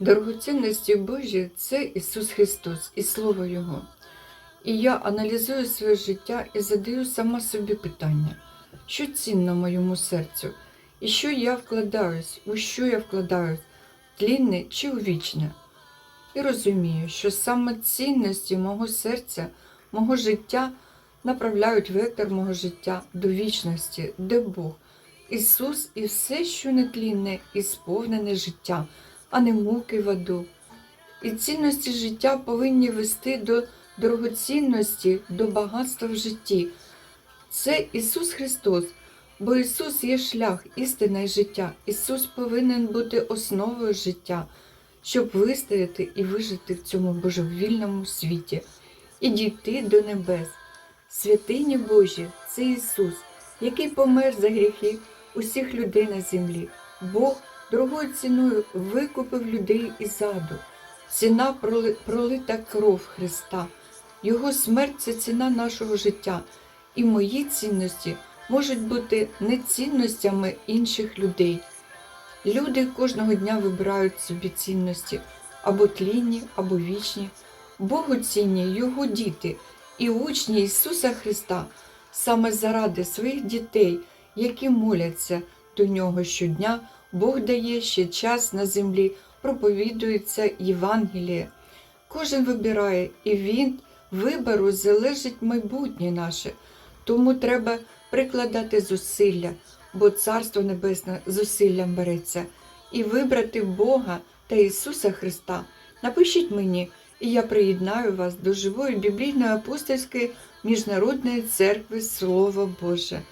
Дорогоцінності Божі це Ісус Христос і Слово Його. І я аналізую своє життя і задаю сама собі питання, що цінно моєму серцю, і що я вкладаюсь, у що я вкладаюсь, тлінне чи у вічне. І розумію, що саме цінності мого серця, мого життя направляють вектор мого життя до вічності, де Бог, Ісус і все, що нетлінне, і сповнене життя, а не муки в аду. І цінності життя повинні вести до дорогоцінності, до багатства в житті. Це Ісус Христос, бо Ісус є шлях, істина і життя. Ісус повинен бути основою життя, щоб вистояти і вижити в цьому божевільному світі і дійти до небес. Святині Божі це Ісус, який помер за гріхи усіх людей на землі. Бог дорогою ціною викупив людей із аду. Ціна пролита кров Христа. Його смерть це ціна нашого життя. І мої цінності можуть бути не цінностями інших людей. Люди кожного дня вибирають собі цінності або тлінні, або вічні. Богу цінні Його діти і учні Ісуса Христа саме заради своїх дітей, які моляться до Нього щодня, Бог дає ще час на землі, проповідується Євангеліє. Кожен вибирає, і він вибору залежить майбутнє наше. Тому треба прикладати зусилля, бо Царство Небесне зусиллям береться, і вибрати Бога та Ісуса Христа. Напишіть мені, і я приєднаю вас до живої біблійної апостольської міжнародної церкви Слово Боже.